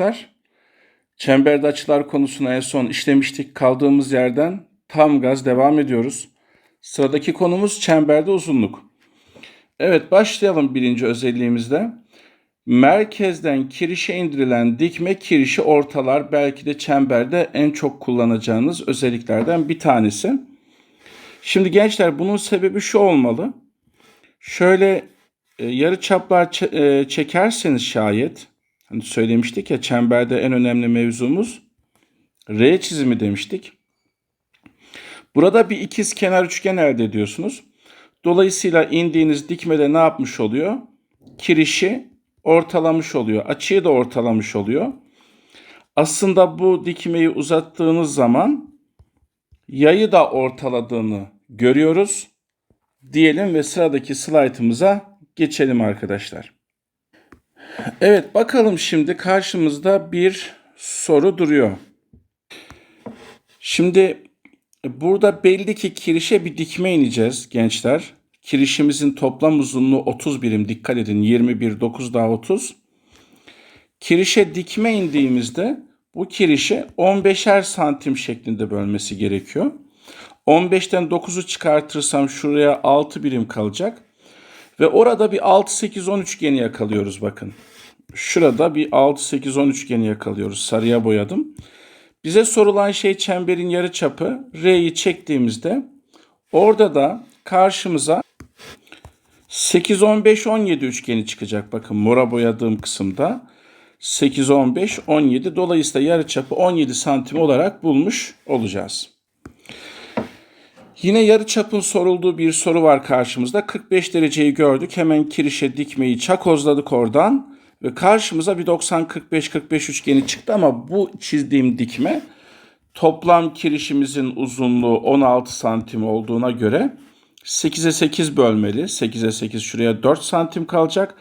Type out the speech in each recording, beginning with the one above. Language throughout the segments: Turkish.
arkadaşlar. Çemberde açılar konusunu en son işlemiştik. Kaldığımız yerden tam gaz devam ediyoruz. Sıradaki konumuz çemberde uzunluk. Evet başlayalım birinci özelliğimizde. Merkezden kirişe indirilen dikme kirişi ortalar belki de çemberde en çok kullanacağınız özelliklerden bir tanesi. Şimdi gençler bunun sebebi şu olmalı. Şöyle e, yarı çaplar e, çekerseniz şayet hani söylemiştik ya çemberde en önemli mevzumuz R çizimi demiştik. Burada bir ikiz kenar üçgen elde ediyorsunuz. Dolayısıyla indiğiniz dikmede ne yapmış oluyor? Kirişi ortalamış oluyor. Açıyı da ortalamış oluyor. Aslında bu dikmeyi uzattığınız zaman yayı da ortaladığını görüyoruz. Diyelim ve sıradaki slaytımıza geçelim arkadaşlar. Evet bakalım şimdi karşımızda bir soru duruyor. Şimdi burada belli ki kirişe bir dikme ineceğiz gençler. Kirişimizin toplam uzunluğu 30 birim. Dikkat edin 21, 9 daha 30. Kirişe dikme indiğimizde bu kirişi 15'er santim şeklinde bölmesi gerekiyor. 15'ten 9'u çıkartırsam şuraya 6 birim kalacak. Ve orada bir 6, 8, 10 üçgeni yakalıyoruz bakın. Şurada bir 6, 8, 10 üçgeni yakalıyoruz. Sarıya boyadım. Bize sorulan şey çemberin yarıçapı. R'yi çektiğimizde orada da karşımıza 8, 15, 17 üçgeni çıkacak. Bakın mora boyadığım kısımda 8, 15, 17. Dolayısıyla yarıçapı 17 santim olarak bulmuş olacağız. Yine yarıçapın sorulduğu bir soru var karşımızda. 45 dereceyi gördük. Hemen kirişe dikmeyi çakozladık oradan. Ve karşımıza bir 90-45-45 üçgeni çıktı ama bu çizdiğim dikme toplam kirişimizin uzunluğu 16 santim olduğuna göre 8'e 8 bölmeli. 8'e 8 şuraya 4 santim kalacak.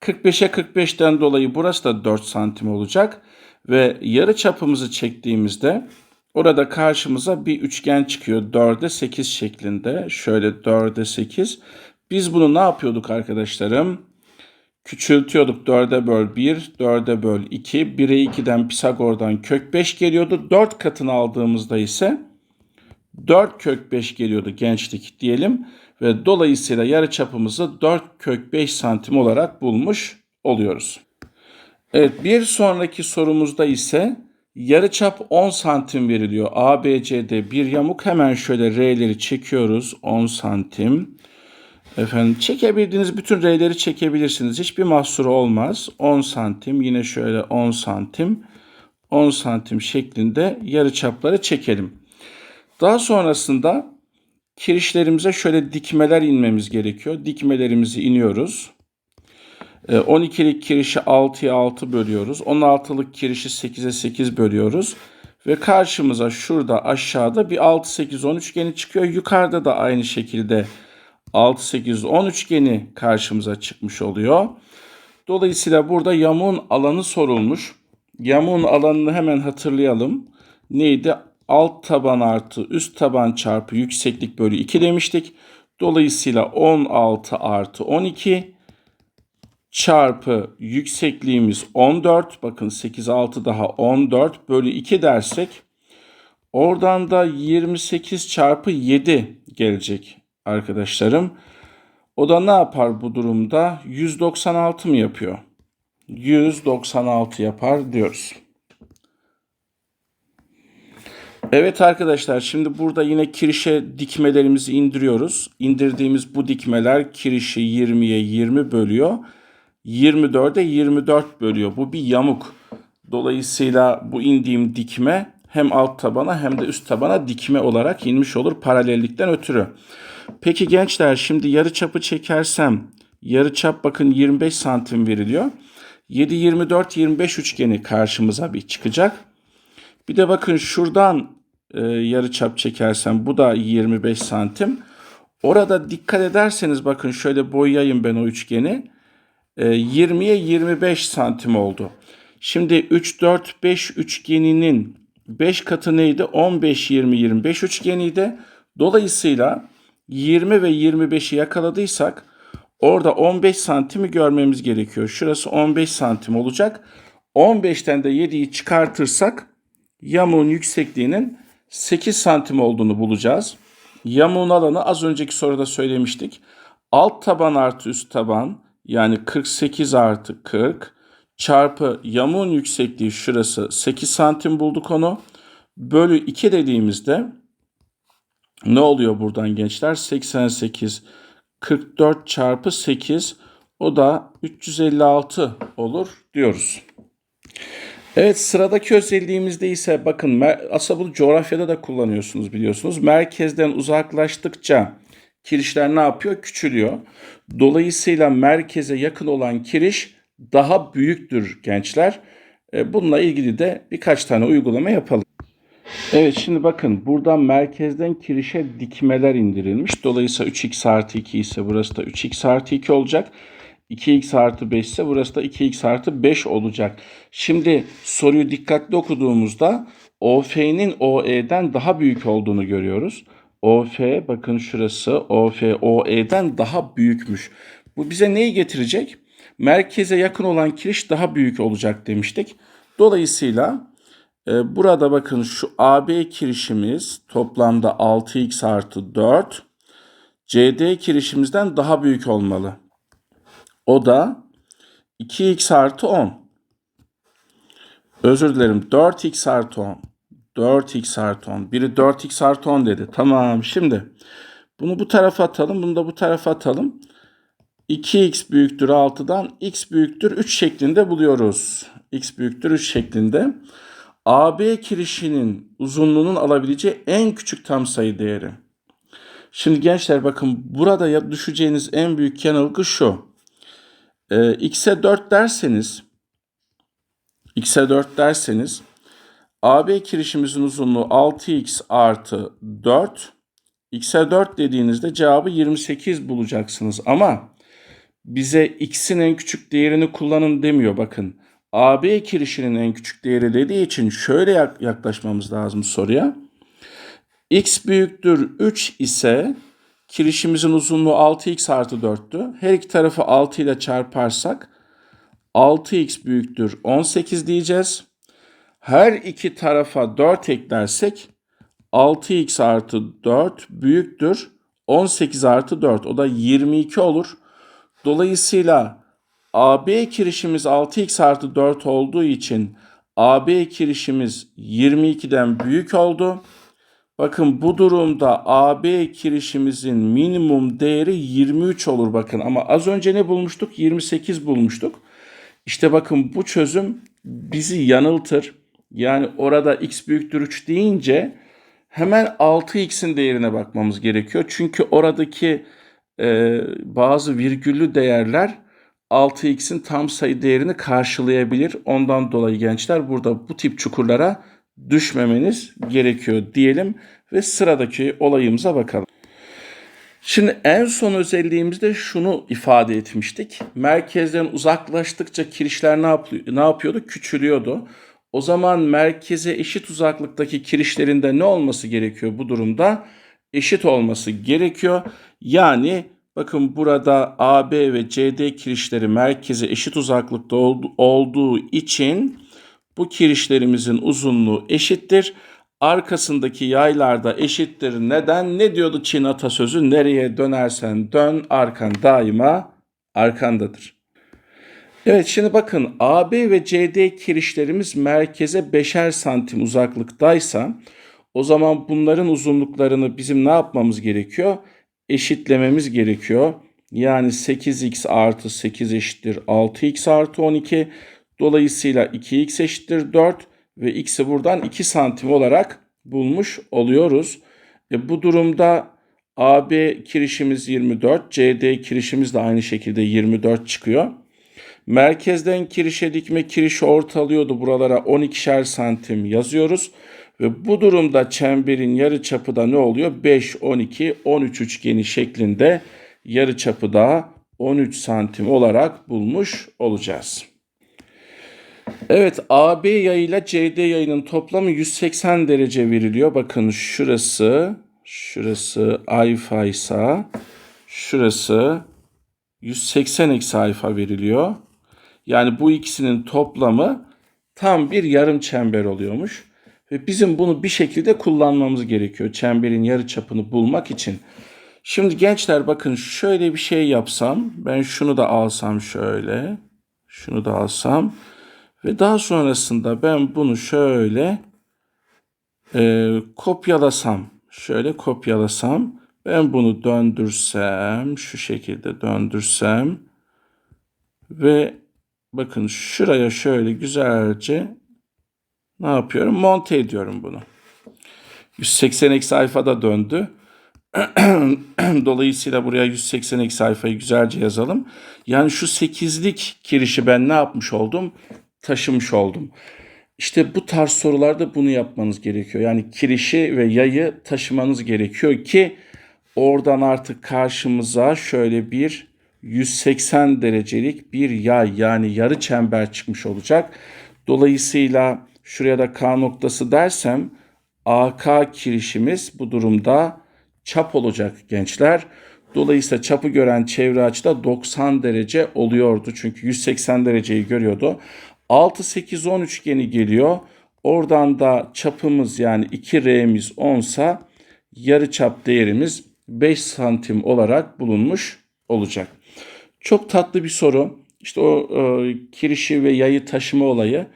45'e 45'ten dolayı burası da 4 santim olacak. Ve yarı çapımızı çektiğimizde orada karşımıza bir üçgen çıkıyor. 4'e 8 şeklinde. Şöyle 4'e 8. Biz bunu ne yapıyorduk arkadaşlarım? Küçültüyorduk 4'e böl 1, 4'e böl 2. 1'e 2'den Pisagor'dan kök 5 geliyordu. 4 katını aldığımızda ise 4 kök 5 geliyordu gençlik diyelim. Ve dolayısıyla yarıçapımızı 4 kök 5 santim olarak bulmuş oluyoruz. Evet bir sonraki sorumuzda ise yarıçap 10 santim veriliyor. ABCD bir yamuk hemen şöyle R'leri çekiyoruz 10 santim. Efendim çekebildiğiniz bütün R'leri çekebilirsiniz. Hiçbir mahsuru olmaz. 10 santim yine şöyle 10 santim 10 santim şeklinde yarıçapları çekelim. Daha sonrasında kirişlerimize şöyle dikmeler inmemiz gerekiyor. Dikmelerimizi iniyoruz. 12'lik kirişi 6'ya 6 bölüyoruz. 16'lık kirişi 8'e 8 bölüyoruz. Ve karşımıza şurada aşağıda bir 6, 8, 10 üçgeni çıkıyor. Yukarıda da aynı şekilde 6, 8, 10 üçgeni karşımıza çıkmış oluyor. Dolayısıyla burada yamuğun alanı sorulmuş. Yamuğun alanını hemen hatırlayalım. Neydi? Alt taban artı üst taban çarpı yükseklik bölü 2 demiştik. Dolayısıyla 16 artı 12 çarpı yüksekliğimiz 14. Bakın 8, 6 daha 14 bölü 2 dersek oradan da 28 çarpı 7 gelecek arkadaşlarım. O da ne yapar bu durumda? 196 mı yapıyor? 196 yapar diyoruz. Evet arkadaşlar şimdi burada yine kirişe dikmelerimizi indiriyoruz. İndirdiğimiz bu dikmeler kirişi 20'ye 20 bölüyor. 24'e 24 bölüyor. Bu bir yamuk. Dolayısıyla bu indiğim dikme hem alt tabana hem de üst tabana dikme olarak inmiş olur paralellikten ötürü. Peki gençler şimdi yarı çapı çekersem yarı çap bakın 25 santim veriliyor. 7 24 25 üçgeni karşımıza bir çıkacak. Bir de bakın şuradan e, yarı çap çekersem bu da 25 santim. Orada dikkat ederseniz bakın şöyle boyayayım ben o üçgeni. E, 20'ye 25 santim oldu. Şimdi 3 4 5 üçgeninin 5 katı neydi? 15 20 25 üçgeniydi. Dolayısıyla 20 ve 25'i yakaladıysak orada 15 santimi görmemiz gerekiyor. Şurası 15 santim olacak. 15'ten de 7'yi çıkartırsak yamuğun yüksekliğinin 8 santim olduğunu bulacağız. Yamuğun alanı az önceki soruda söylemiştik. Alt taban artı üst taban yani 48 artı 40 çarpı yamuğun yüksekliği şurası 8 santim bulduk onu. Bölü 2 dediğimizde ne oluyor buradan gençler? 88 44 çarpı 8 o da 356 olur diyoruz. Evet sıradaki özelliğimizde ise bakın aslında bunu coğrafyada da kullanıyorsunuz biliyorsunuz. Merkezden uzaklaştıkça kirişler ne yapıyor? Küçülüyor. Dolayısıyla merkeze yakın olan kiriş daha büyüktür gençler. E, Bununla ilgili de birkaç tane uygulama yapalım. Evet şimdi bakın buradan merkezden kirişe dikmeler indirilmiş. Dolayısıyla 3x artı 2 ise burası da 3x artı 2 olacak. 2x artı 5 ise burası da 2x artı 5 olacak. Şimdi soruyu dikkatli okuduğumuzda OF'nin OE'den daha büyük olduğunu görüyoruz. OF bakın şurası OF OE'den daha büyükmüş. Bu bize neyi getirecek? Merkeze yakın olan kiriş daha büyük olacak demiştik. Dolayısıyla burada bakın şu AB kirişimiz toplamda 6x artı 4. CD kirişimizden daha büyük olmalı. O da 2x artı 10. Özür dilerim 4x artı 10. 4x artı 10. Biri 4x artı 10 dedi. Tamam şimdi bunu bu tarafa atalım. Bunu da bu tarafa atalım. 2x büyüktür 6'dan x büyüktür 3 şeklinde buluyoruz. x büyüktür 3 şeklinde. AB kirişinin uzunluğunun alabileceği en küçük tam sayı değeri. Şimdi gençler bakın burada düşeceğiniz en büyük yanılgı şu. Ee, x'e 4 derseniz x'e 4 derseniz AB kirişimizin uzunluğu 6x artı 4. x'e 4 dediğinizde cevabı 28 bulacaksınız ama bize x'in en küçük değerini kullanın demiyor bakın. AB kirişinin en küçük değeri dediği için şöyle yak- yaklaşmamız lazım soruya. x büyüktür 3 ise kirişimizin uzunluğu 6x artı 4'tü. Her iki tarafı 6 ile çarparsak 6x büyüktür 18 diyeceğiz. Her iki tarafa 4 eklersek 6x artı 4 büyüktür 18 artı 4. O da 22 olur. Dolayısıyla AB kirişimiz 6x artı 4 olduğu için AB kirişimiz 22'den büyük oldu. Bakın bu durumda AB kirişimizin minimum değeri 23 olur bakın. Ama az önce ne bulmuştuk? 28 bulmuştuk. İşte bakın bu çözüm bizi yanıltır. Yani orada x büyüktür 3 deyince hemen 6x'in değerine bakmamız gerekiyor. Çünkü oradaki e, bazı virgüllü değerler 6x'in tam sayı değerini karşılayabilir. Ondan dolayı gençler burada bu tip çukurlara düşmemeniz gerekiyor diyelim ve sıradaki olayımıza bakalım. Şimdi en son özelliğimizde şunu ifade etmiştik. Merkezden uzaklaştıkça kirişler ne, yapıyor, ne yapıyordu? Küçülüyordu. O zaman merkeze eşit uzaklıktaki kirişlerinde ne olması gerekiyor bu durumda? Eşit olması gerekiyor. Yani bakın burada AB ve CD kirişleri merkeze eşit uzaklıkta oldu- olduğu için bu kirişlerimizin uzunluğu eşittir. Arkasındaki yaylarda eşittir. Neden? Ne diyordu Çin atasözü? Nereye dönersen dön, arkan daima arkandadır. Evet şimdi bakın AB ve CD kirişlerimiz merkeze beşer santim uzaklıktaysa o zaman bunların uzunluklarını bizim ne yapmamız gerekiyor? Eşitlememiz gerekiyor. Yani 8x artı 8 eşittir 6x artı 12. Dolayısıyla 2x eşittir 4 ve x'i buradan 2 santim olarak bulmuş oluyoruz. E, bu durumda AB kirişimiz 24, CD kirişimiz de aynı şekilde 24 çıkıyor. Merkezden kirişe dikme kirişi ortalıyordu. Buralara 12'şer santim yazıyoruz. Ve bu durumda çemberin yarı çapı da ne oluyor? 5, 12, 13 üçgeni şeklinde yarı çapı da 13 santim olarak bulmuş olacağız. Evet AB yayıyla CD yayının toplamı 180 derece veriliyor. Bakın şurası, şurası alfa ise şurası 180 eksi alfa veriliyor. Yani bu ikisinin toplamı tam bir yarım çember oluyormuş. Ve bizim bunu bir şekilde kullanmamız gerekiyor çemberin yarı çapını bulmak için. Şimdi gençler bakın şöyle bir şey yapsam. Ben şunu da alsam şöyle. Şunu da alsam. Ve daha sonrasında ben bunu şöyle e, kopyalasam. Şöyle kopyalasam. Ben bunu döndürsem. Şu şekilde döndürsem. Ve bakın şuraya şöyle güzelce ne yapıyorum? Monte ediyorum bunu. 180 sayfada döndü. Dolayısıyla buraya 180 sayfayı güzelce yazalım. Yani şu 8'lik kirişi ben ne yapmış oldum? Taşımış oldum. İşte bu tarz sorularda bunu yapmanız gerekiyor. Yani kirişi ve yayı taşımanız gerekiyor ki oradan artık karşımıza şöyle bir 180 derecelik bir yay yani yarı çember çıkmış olacak. Dolayısıyla şuraya da K noktası dersem AK kirişimiz bu durumda çap olacak gençler. Dolayısıyla çapı gören çevre açıda 90 derece oluyordu. Çünkü 180 dereceyi görüyordu. 6, 8, 10 üçgeni geliyor. Oradan da çapımız yani 2R'miz 10 sa yarı çap değerimiz 5 santim olarak bulunmuş olacak. Çok tatlı bir soru. İşte o e, kirişi ve yayı taşıma olayı.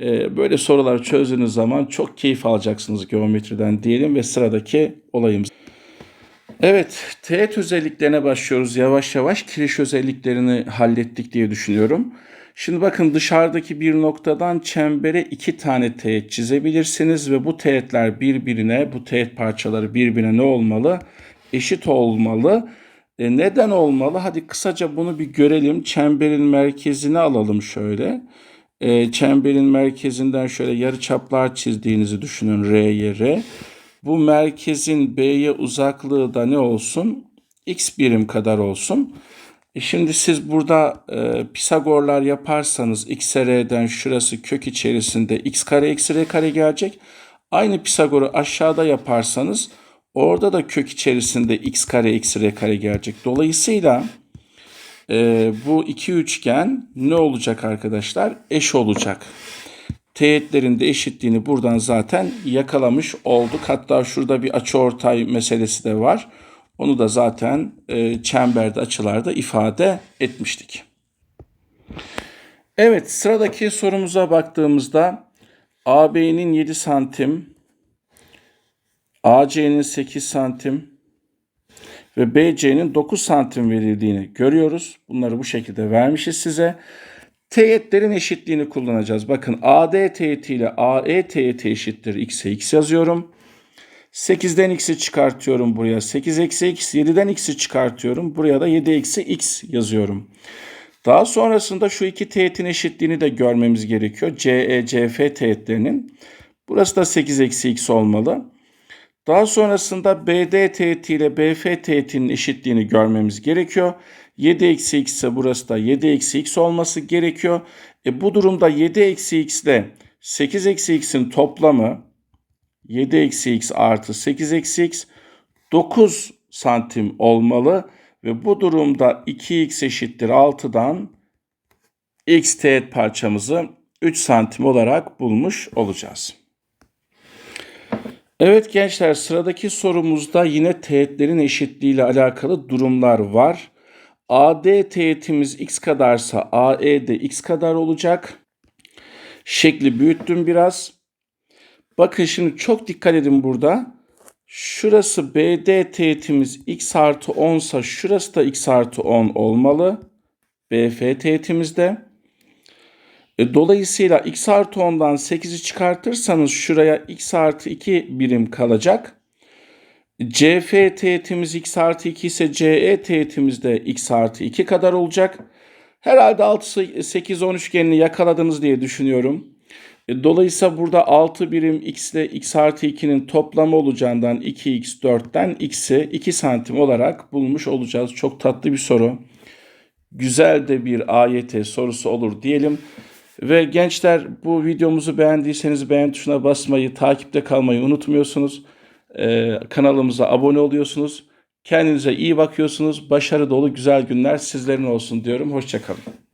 E, böyle sorular çözdüğünüz zaman çok keyif alacaksınız geometriden diyelim ve sıradaki olayımız. Evet, teğet özelliklerine başlıyoruz yavaş yavaş. Kiriş özelliklerini hallettik diye düşünüyorum. Şimdi bakın dışarıdaki bir noktadan çembere iki tane teğet çizebilirsiniz ve bu teğetler birbirine, bu teğet parçaları birbirine ne olmalı? Eşit olmalı. E neden olmalı? Hadi kısaca bunu bir görelim. Çemberin merkezini alalım şöyle. E, çemberin merkezinden şöyle yarı çaplar çizdiğinizi düşünün R'ye R. Bu merkezin B'ye uzaklığı da ne olsun? X birim kadar olsun. E şimdi siz burada e, Pisagorlar yaparsanız x r'den şurası kök içerisinde x kare eksi r kare gelecek. Aynı Pisagor'u aşağıda yaparsanız orada da kök içerisinde x kare eksi r kare gelecek. Dolayısıyla e, bu iki üçgen ne olacak arkadaşlar? Eş olacak. Teğetlerin de eşitliğini buradan zaten yakalamış olduk. Hatta şurada bir açıortay meselesi de var. Onu da zaten e, çemberde açılarda ifade etmiştik. Evet sıradaki sorumuza baktığımızda AB'nin 7 santim, AC'nin 8 santim ve BC'nin 9 santim verildiğini görüyoruz. Bunları bu şekilde vermişiz size. Teğetlerin eşitliğini kullanacağız. Bakın AD teğeti ile AE teğeti eşittir x'e x yazıyorum. 8'den x'i çıkartıyorum buraya. 8 eksi x. 7'den x'i çıkartıyorum. Buraya da 7 eksi x yazıyorum. Daha sonrasında şu iki teğetin eşitliğini de görmemiz gerekiyor. CE, CF teğetlerinin. Burası da 8 eksi x olmalı. Daha sonrasında BD teğeti ile BF teğetinin eşitliğini görmemiz gerekiyor. 7 eksi x ise burası da 7 eksi x olması gerekiyor. E bu durumda 7 eksi x ile 8 eksi x'in toplamı 7 eksi x artı 8 eksi x 9 santim olmalı. Ve bu durumda 2x eşittir 6'dan x teğet parçamızı 3 santim olarak bulmuş olacağız. Evet gençler sıradaki sorumuzda yine teğetlerin eşitliği ile alakalı durumlar var. AD teğetimiz x kadarsa AE de x kadar olacak. Şekli büyüttüm biraz. Bakın şimdi çok dikkat edin burada. Şurası BD teğetimiz x artı 10 sa şurası da x artı 10 olmalı. BF teğetimizde. E, dolayısıyla x artı 10'dan 8'i çıkartırsanız şuraya x artı 2 birim kalacak. CF teğetimiz x artı 2 ise CE teğetimiz de x artı 2 kadar olacak. Herhalde 6, 8, 10 üçgenini yakaladınız diye düşünüyorum. E, dolayısıyla burada 6 birim x ile x artı 2'nin toplamı olacağından 2x4'ten x'i 2 santim olarak bulmuş olacağız. Çok tatlı bir soru. Güzel de bir AYT sorusu olur diyelim. Ve gençler bu videomuzu beğendiyseniz beğen tuşuna basmayı, takipte kalmayı unutmuyorsunuz. Ee, kanalımıza abone oluyorsunuz. Kendinize iyi bakıyorsunuz. Başarı dolu güzel günler sizlerin olsun diyorum. Hoşçakalın.